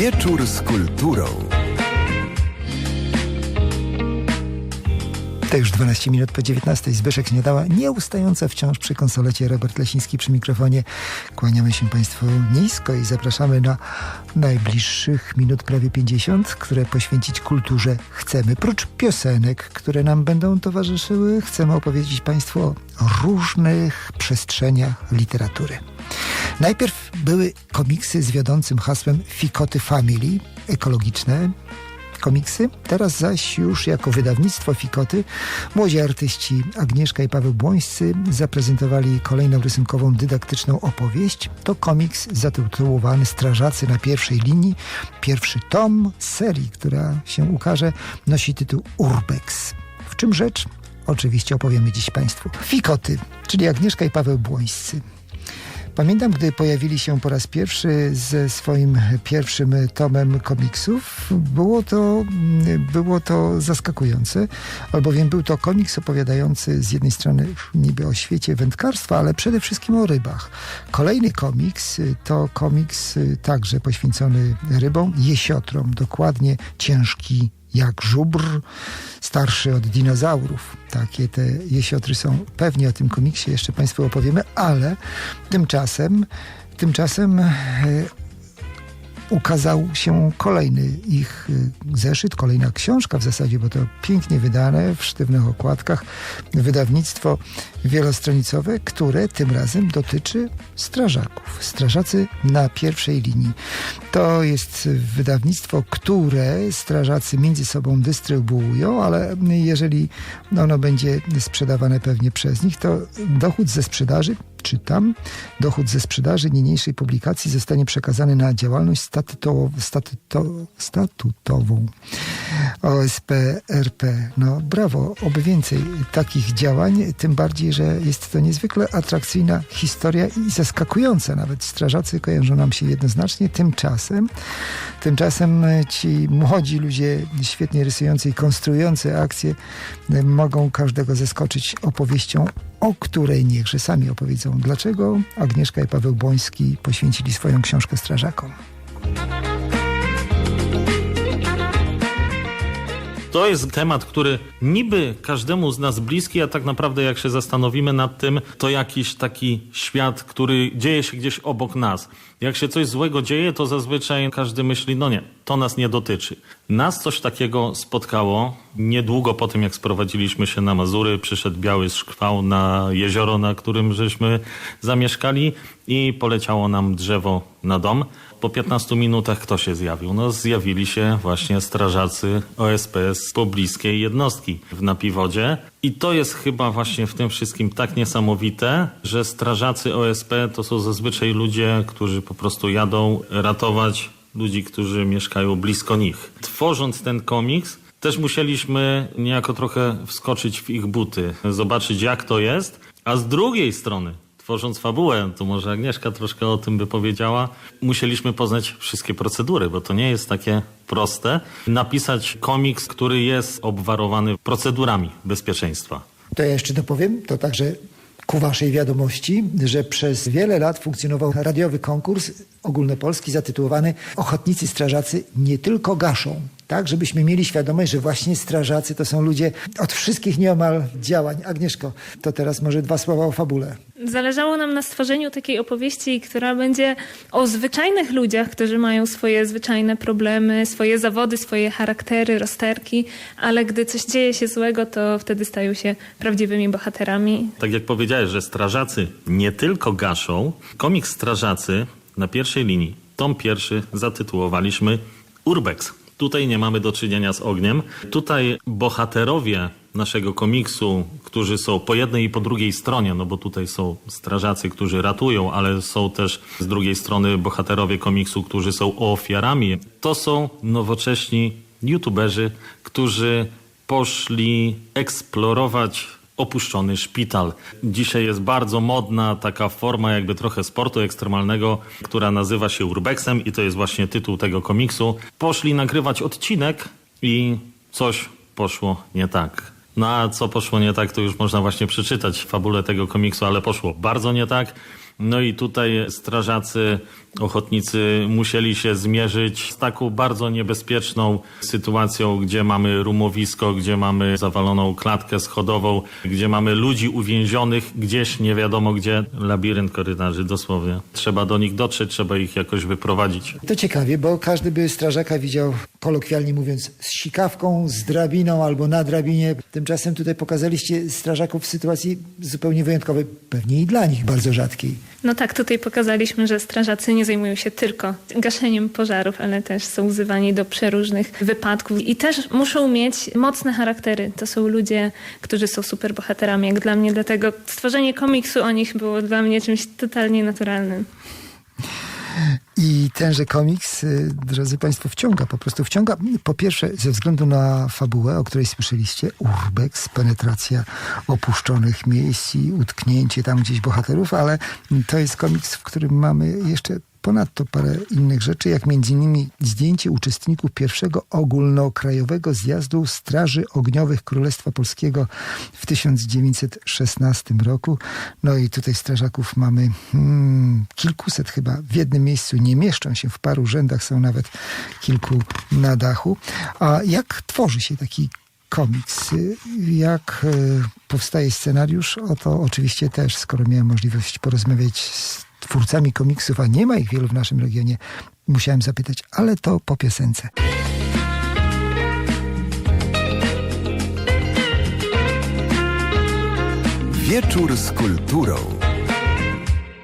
Wieczór z kulturą. To już 12 minut po 19. Zbyszek Śniadała, nieustająca wciąż przy konsolecie. Robert Lesiński przy mikrofonie. Kłaniamy się Państwu nisko i zapraszamy na najbliższych minut prawie 50, które poświęcić kulturze chcemy. Prócz piosenek, które nam będą towarzyszyły, chcemy opowiedzieć Państwu o różnych przestrzeniach literatury. Najpierw były komiksy z wiodącym hasłem Fikoty Family, ekologiczne, komiksy. Teraz zaś już jako wydawnictwo Fikoty młodzi artyści Agnieszka i Paweł Błońscy zaprezentowali kolejną rysunkową dydaktyczną opowieść. To komiks zatytułowany Strażacy na pierwszej linii. Pierwszy tom serii, która się ukaże, nosi tytuł Urbex. W czym rzecz? Oczywiście opowiemy dziś Państwu. Fikoty, czyli Agnieszka i Paweł Błońscy. Pamiętam, gdy pojawili się po raz pierwszy ze swoim pierwszym tomem komiksów, było to, było to zaskakujące, albowiem był to komiks opowiadający z jednej strony niby o świecie wędkarstwa, ale przede wszystkim o rybach. Kolejny komiks to komiks także poświęcony rybom, jesiotrom, dokładnie ciężki jak żubr, starszy od dinozaurów. Takie te jesiotry są. Pewnie o tym komiksie jeszcze Państwu opowiemy, ale tymczasem, tymczasem e, ukazał się kolejny ich e, zeszyt, kolejna książka w zasadzie, bo to pięknie wydane w sztywnych okładkach wydawnictwo wielostronicowe, które tym razem dotyczy strażaków. Strażacy na pierwszej linii. To jest wydawnictwo, które strażacy między sobą dystrybuują, ale jeżeli ono będzie sprzedawane pewnie przez nich, to dochód ze sprzedaży czytam, dochód ze sprzedaży niniejszej publikacji zostanie przekazany na działalność statuto, statuto, statutową OSP RP. No brawo, oby więcej takich działań, tym bardziej, że jest to niezwykle atrakcyjna historia i zaskakująca nawet. Strażacy kojarzą nam się jednoznacznie. Tymczasem, tymczasem ci młodzi ludzie świetnie rysujący i konstruujący akcje mogą każdego zaskoczyć opowieścią o której niechże sami opowiedzą, dlaczego Agnieszka i Paweł Boński poświęcili swoją książkę strażakom. To jest temat, który niby każdemu z nas bliski, a tak naprawdę jak się zastanowimy nad tym, to jakiś taki świat, który dzieje się gdzieś obok nas. Jak się coś złego dzieje, to zazwyczaj każdy myśli, no nie, to nas nie dotyczy. Nas coś takiego spotkało niedługo po tym, jak sprowadziliśmy się na Mazury, przyszedł biały szkwał na jezioro, na którym żeśmy zamieszkali i poleciało nam drzewo na dom. Po 15 minutach kto się zjawił? No zjawili się właśnie strażacy OSP z pobliskiej jednostki w Napiwodzie. I to jest chyba właśnie w tym wszystkim tak niesamowite, że strażacy OSP to są zazwyczaj ludzie, którzy po prostu jadą ratować ludzi, którzy mieszkają blisko nich. Tworząc ten komiks, też musieliśmy niejako trochę wskoczyć w ich buty, zobaczyć jak to jest, a z drugiej strony tworząc fabułę, to może Agnieszka troszkę o tym by powiedziała, musieliśmy poznać wszystkie procedury, bo to nie jest takie proste. Napisać komiks, który jest obwarowany procedurami bezpieczeństwa. To ja jeszcze dopowiem, to także ku waszej wiadomości, że przez wiele lat funkcjonował radiowy konkurs ogólnopolski zatytułowany Ochotnicy Strażacy nie tylko gaszą, tak, żebyśmy mieli świadomość, że właśnie strażacy to są ludzie od wszystkich nieomal działań. Agnieszko, to teraz może dwa słowa o fabule. Zależało nam na stworzeniu takiej opowieści, która będzie o zwyczajnych ludziach, którzy mają swoje zwyczajne problemy, swoje zawody, swoje charaktery, rozterki, ale gdy coś dzieje się złego, to wtedy stają się prawdziwymi bohaterami. Tak jak powiedziałeś, że strażacy nie tylko gaszą, komiks Strażacy na pierwszej linii, tom pierwszy zatytułowaliśmy Urbex. Tutaj nie mamy do czynienia z ogniem. Tutaj bohaterowie naszego komiksu, którzy są po jednej i po drugiej stronie, no bo tutaj są strażacy, którzy ratują, ale są też z drugiej strony bohaterowie komiksu, którzy są ofiarami. To są nowocześni youtuberzy, którzy poszli eksplorować opuszczony szpital. Dzisiaj jest bardzo modna taka forma jakby trochę sportu ekstremalnego, która nazywa się urbexem i to jest właśnie tytuł tego komiksu. Poszli nagrywać odcinek i coś poszło nie tak. No a co poszło nie tak, to już można właśnie przeczytać w fabule tego komiksu, ale poszło bardzo nie tak. No i tutaj strażacy, ochotnicy musieli się zmierzyć z taką bardzo niebezpieczną sytuacją, gdzie mamy rumowisko, gdzie mamy zawaloną klatkę schodową, gdzie mamy ludzi uwięzionych gdzieś nie wiadomo gdzie, labirynt korytarzy dosłownie. Trzeba do nich dotrzeć, trzeba ich jakoś wyprowadzić. To ciekawie, bo każdy by strażaka widział, kolokwialnie mówiąc, z sikawką, z drabiną albo na drabinie. Tymczasem tutaj pokazaliście strażaków w sytuacji zupełnie wyjątkowej, pewnie i dla nich bardzo rzadkiej. No tak, tutaj pokazaliśmy, że strażacy nie zajmują się tylko gaszeniem pożarów, ale też są wzywani do przeróżnych wypadków i też muszą mieć mocne charaktery. To są ludzie, którzy są superbohaterami, jak dla mnie. Dlatego stworzenie komiksu o nich było dla mnie czymś totalnie naturalnym. I tenże komiks, y, drodzy Państwo, wciąga, po prostu wciąga. Po pierwsze, ze względu na fabułę, o której słyszeliście, urbex, penetracja opuszczonych miejsc i utknięcie tam gdzieś bohaterów, ale to jest komiks, w którym mamy jeszcze Ponadto parę innych rzeczy, jak innymi zdjęcie uczestników pierwszego ogólnokrajowego zjazdu Straży Ogniowych Królestwa Polskiego w 1916 roku. No i tutaj strażaków mamy hmm, kilkuset chyba w jednym miejscu, nie mieszczą się w paru rzędach, są nawet kilku na dachu. A jak tworzy się taki komiks. Jak e, powstaje scenariusz? O to oczywiście też, skoro miałem możliwość porozmawiać z twórcami komiksów, a nie ma ich wielu w naszym regionie, musiałem zapytać, ale to po piosence. Wieczór z kulturą.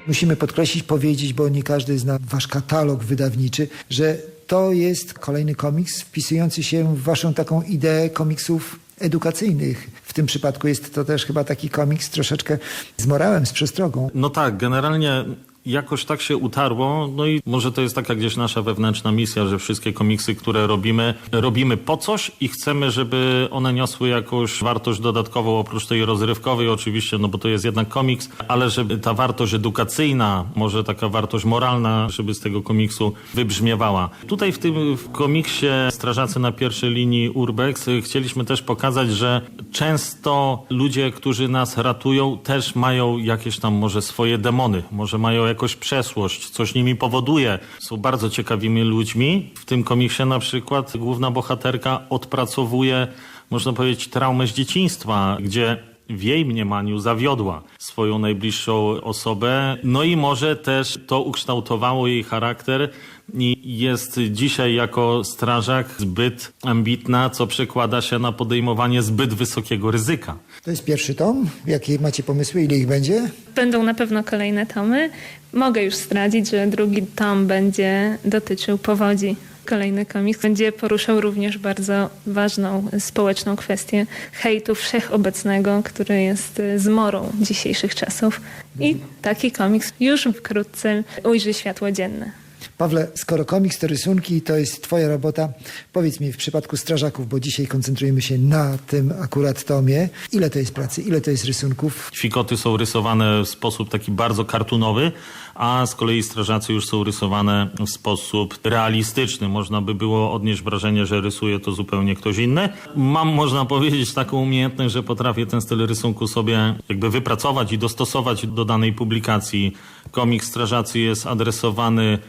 Musimy podkreślić, powiedzieć, bo nie każdy zna wasz katalog wydawniczy, że to jest kolejny komiks wpisujący się w waszą taką ideę komiksów edukacyjnych. W tym przypadku jest to też chyba taki komiks troszeczkę z morałem, z przestrogą. No tak, generalnie jakoś tak się utarło, no i może to jest taka gdzieś nasza wewnętrzna misja, że wszystkie komiksy, które robimy, robimy po coś i chcemy, żeby one niosły jakąś wartość dodatkową oprócz tej rozrywkowej. Oczywiście, no bo to jest jednak komiks, ale żeby ta wartość edukacyjna, może taka wartość moralna, żeby z tego komiksu wybrzmiewała. Tutaj w tym w komiksie Strażacy na pierwszej linii Urbex chcieliśmy też pokazać, że często ludzie, którzy nas ratują, też mają jakieś tam może swoje demony, może mają jakąś przeszłość, coś nimi powoduje. Są bardzo ciekawymi ludźmi. W tym komiksie na przykład główna bohaterka odpracowuje, można powiedzieć, traumę z dzieciństwa, gdzie w jej mniemaniu zawiodła swoją najbliższą osobę. No i może też to ukształtowało jej charakter i jest dzisiaj jako strażak zbyt ambitna, co przekłada się na podejmowanie zbyt wysokiego ryzyka. To jest pierwszy tom. Jakie macie pomysły? Ile ich będzie? Będą na pewno kolejne tomy. Mogę już zdradzić, że drugi tom będzie dotyczył powodzi. Kolejny komiks będzie poruszał również bardzo ważną społeczną kwestię hejtu wszechobecnego, który jest zmorą dzisiejszych czasów. I taki komiks już wkrótce ujrzy światło dzienne. Pawle, skoro komiks to rysunki, to jest twoja robota. Powiedz mi w przypadku strażaków, bo dzisiaj koncentrujemy się na tym akurat tomie. Ile to jest pracy, ile to jest rysunków? Kwikoty są rysowane w sposób taki bardzo kartunowy, a z kolei strażacy już są rysowane w sposób realistyczny. Można by było odnieść wrażenie, że rysuje to zupełnie ktoś inny. Mam, można powiedzieć, taką umiejętność, że potrafię ten styl rysunku sobie jakby wypracować i dostosować do danej publikacji. Komiks Strażacy jest adresowany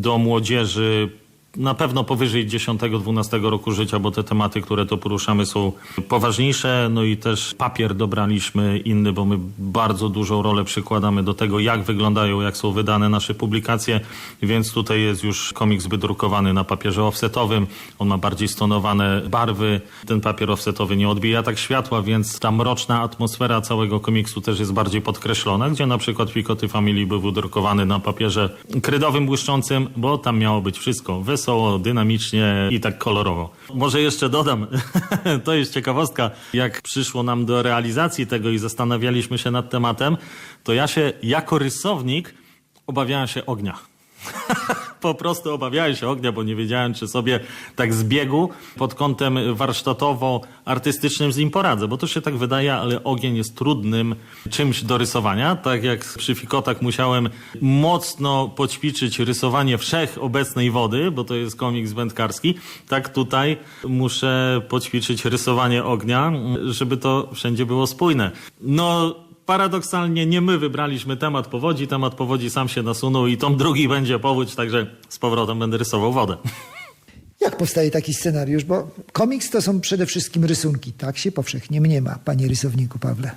do młodzieży na pewno powyżej 10-12 roku życia, bo te tematy, które to poruszamy są poważniejsze. No i też papier dobraliśmy inny, bo my bardzo dużą rolę przykładamy do tego, jak wyglądają, jak są wydane nasze publikacje, więc tutaj jest już komiks wydrukowany na papierze offsetowym. On ma bardziej stonowane barwy. Ten papier offsetowy nie odbija tak światła, więc ta mroczna atmosfera całego komiksu też jest bardziej podkreślona, gdzie na przykład Pikoty Family był wydrukowany na papierze krydowym błyszczącym, bo tam miało być wszystko wesoło, dynamicznie i tak kolorowo. Może jeszcze dodam, to jest ciekawostka, jak przyszło nam do realizacji tego i zastanawialiśmy się nad tematem, to ja się jako rysownik obawiałem się ognia. po prostu obawiałem się ognia, bo nie wiedziałem, czy sobie tak z biegu pod kątem warsztatowo-artystycznym z nim poradzę, bo to się tak wydaje, ale ogień jest trudnym czymś do rysowania. Tak jak przy fikotach musiałem mocno poćwiczyć rysowanie wszechobecnej wody, bo to jest komiks wędkarski, tak tutaj muszę poćwiczyć rysowanie ognia, żeby to wszędzie było spójne. No, paradoksalnie nie my wybraliśmy temat powodzi, temat powodzi sam się nasunął i tom drugi będzie powódź, także z powrotem będę rysował wodę. Jak powstaje taki scenariusz? Bo komiks to są przede wszystkim rysunki. Tak się powszechnie mniema, panie rysowniku Pawle.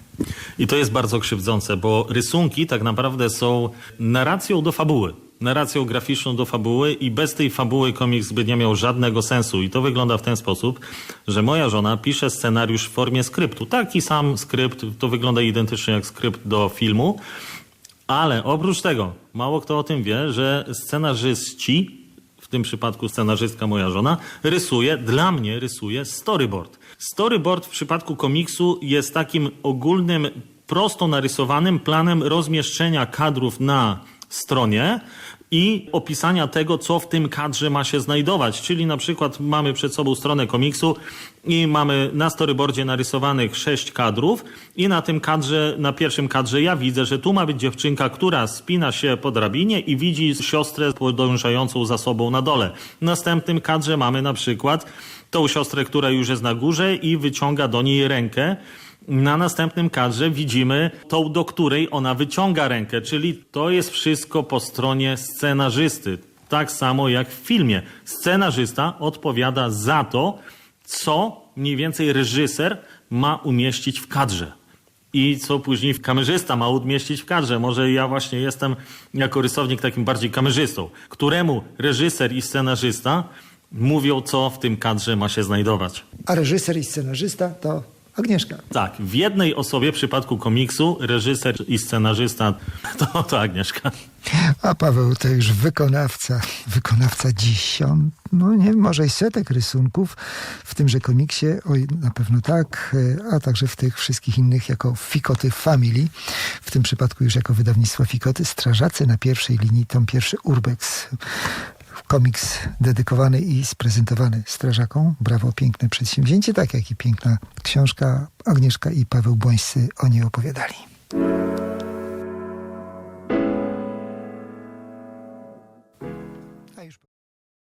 I to jest bardzo krzywdzące, bo rysunki tak naprawdę są narracją do fabuły. Narracją graficzną do fabuły i bez tej fabuły komiks by nie miał żadnego sensu. I to wygląda w ten sposób, że moja żona pisze scenariusz w formie skryptu. Taki sam skrypt, to wygląda identycznie jak skrypt do filmu. Ale oprócz tego, mało kto o tym wie, że scenarzyści, w tym przypadku scenarzystka moja żona, rysuje, dla mnie rysuje storyboard. Storyboard w przypadku komiksu jest takim ogólnym, prosto narysowanym planem rozmieszczenia kadrów na stronie i opisania tego, co w tym kadrze ma się znajdować. Czyli na przykład mamy przed sobą stronę komiksu i mamy na storyboardzie narysowanych sześć kadrów i na tym kadrze, na pierwszym kadrze ja widzę, że tu ma być dziewczynka, która spina się po drabinie i widzi siostrę podążającą za sobą na dole. W następnym kadrze mamy na przykład tą siostrę, która już jest na górze i wyciąga do niej rękę. Na następnym kadrze widzimy tą, do której ona wyciąga rękę, czyli to jest wszystko po stronie scenarzysty. Tak samo jak w filmie. Scenarzysta odpowiada za to, co mniej więcej reżyser ma umieścić w kadrze. I co później kamerzysta ma umieścić w kadrze. Może ja właśnie jestem jako rysownik takim bardziej kamerzystą, któremu reżyser i scenarzysta mówią, co w tym kadrze ma się znajdować. A reżyser i scenarzysta to Agnieszka. Tak, w jednej osobie w przypadku komiksu reżyser i scenarzysta to, to Agnieszka. A Paweł to już wykonawca, wykonawca dziesiąt, no nie może i setek rysunków w tymże komiksie, oj na pewno tak, e, a także w tych wszystkich innych jako Fikoty Family, w tym przypadku już jako wydawnictwo Fikoty, Strażacy na pierwszej linii, tom pierwszy Urbex. Komiks dedykowany i sprezentowany strażakom. Brawo, piękne przedsięwzięcie, tak jak i piękna książka. Agnieszka i Paweł Błońscy o niej opowiadali.